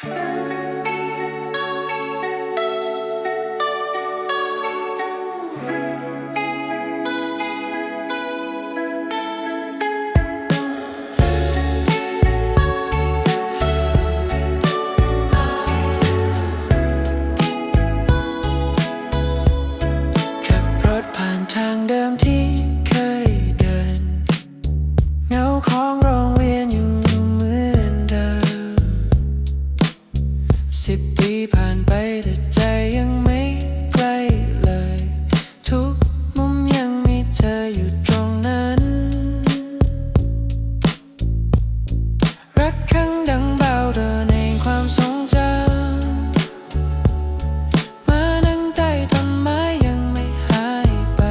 ขั สิบปีผ่านไปแต่ใจยังไม่ใกล้เลย ทุกมุมยังมีเธออยู่ตรงนั้น รักครั้งดังเบาเดินในความทรงจำมานั่งใต้ต้นไม้ยังไม่หายไป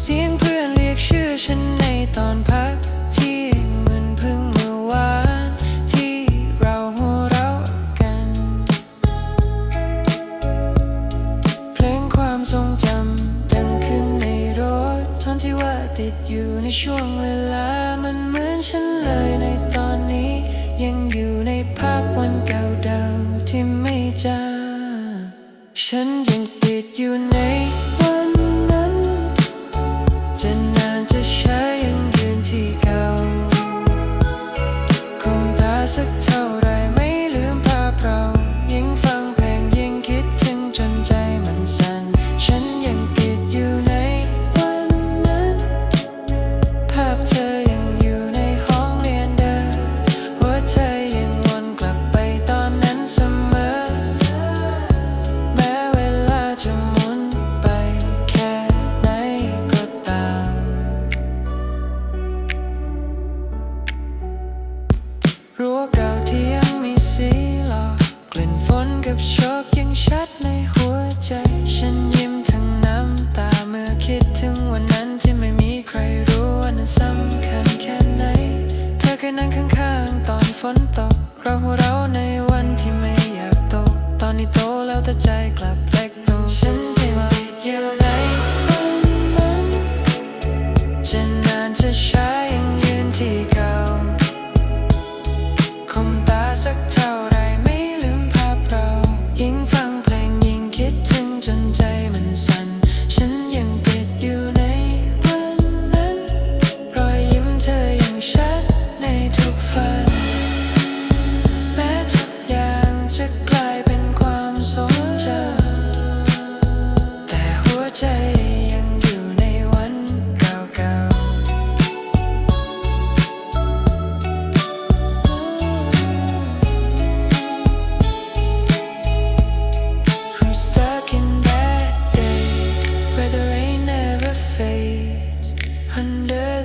เสียงเพื่อนเรียกชื่อฉันในตอนพัก ที่ว่าติดอยู่ในช่วงเวลามันเหมือนฉันเลยในตอนนี้ ยังอยู่ในภาพวันเก่าเดาที่ไม่จางฉันยังติดอยู่ในวันนั้น จะนานจะช้ายังยืนที่เก่าคมตาสักเท่า บโชคยังชัดในหัวใจ ฉันยิ้มทั้งน้ำตาเมื่อคิดถึงวันนั้นที่ไม่มีใครรู้ว่านั้นสำคัญแค่ไหน เธอเคยนั่งข้างๆตอนฝนตก เราหัวเราในวันที่ไม่อยากโต ตอนนี้โตแล้วแต่ใจกลับเล็กลงฉันที่มาติดอยู่ในวันนั้นจะนานจะช้ายังยืนที่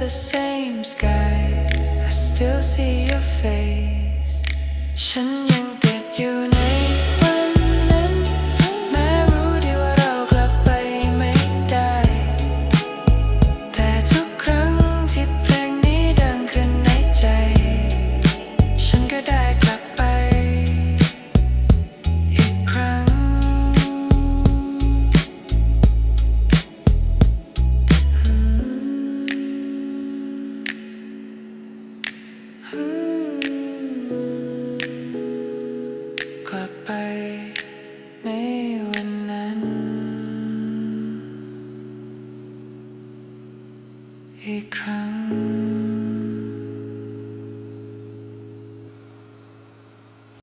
same sky, I still see your face. ฉัน กลับไปในวันนั้น อีกครั้ง